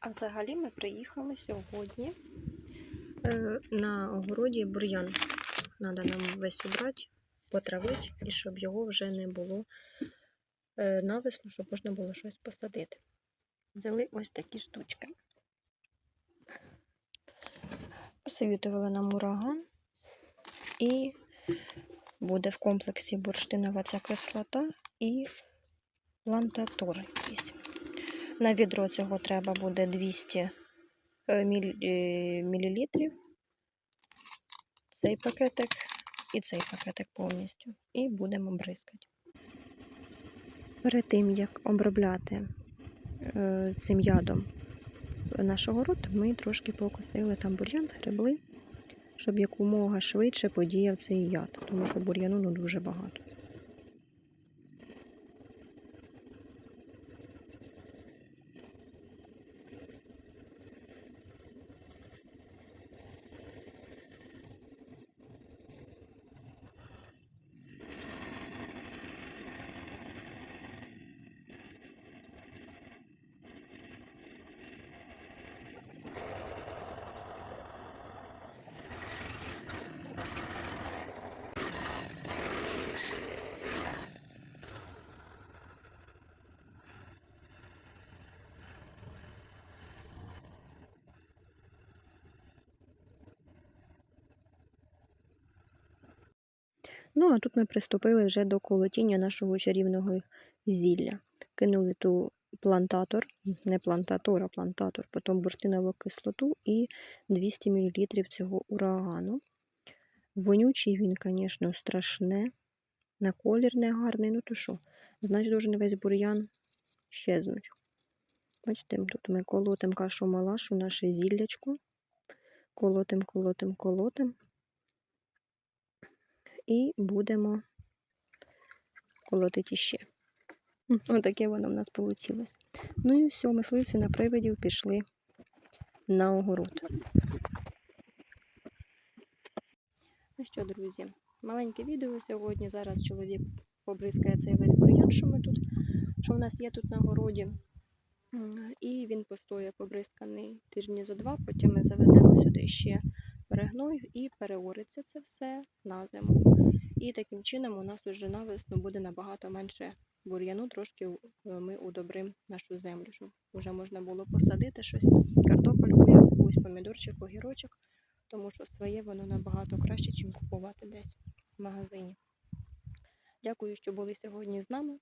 А взагалі ми приїхали сьогодні е, на огороді бур'ян. Треба нам весь убрати, потравити, і щоб його вже не було е, навесну, щоб можна було щось посадити. Взяли ось такі штучки. Посовітували нам ураган і буде в комплексі бурштинова ця кислота і плантатор якийсь. На відро цього треба буде 200 е, міль, е. Цей пакетик і цей пакетик повністю. І будемо бризкати. Перед тим, як обробляти е, цим ядом наш огород, ми трошки покосили там бур'ян, згребли, щоб якомога швидше подіяв цей яд, тому що бур'яну ну, дуже багато. Ну, а тут ми приступили вже до колотіння нашого чарівного зілля. Кинули ту плантатор, не плантатор, а плантатор, потім бурштинову кислоту і 200 мл цього урагану. Вонючий він, звісно, страшне. На колір не гарний, ну то що, значить, должен весь бур'ян щезнуть. Бачите, тут ми колотимо кашу малашу, наше зіллячко. Колотим, колотим, колотим. І будемо колотити ще. Отаке воно в нас вийшло. Ну і все, мисливці на привидів пішли на огород. Ну що, друзі, маленьке відео сьогодні. Зараз чоловік побризкає цей весь бур'ян, що ми тут, що в нас є тут на городі. І він постоє побризканий тижні зо два, потім ми завеземо сюди ще перегною і переориться це все на зиму. І таким чином у нас уже на весну буде набагато менше бур'яну, трошки е, ми удобримо нашу землю, щоб вже можна було посадити щось, картопельку якусь, помідорчик, огірочок, тому що своє воно набагато краще, ніж купувати десь в магазині. Дякую, що були сьогодні з нами.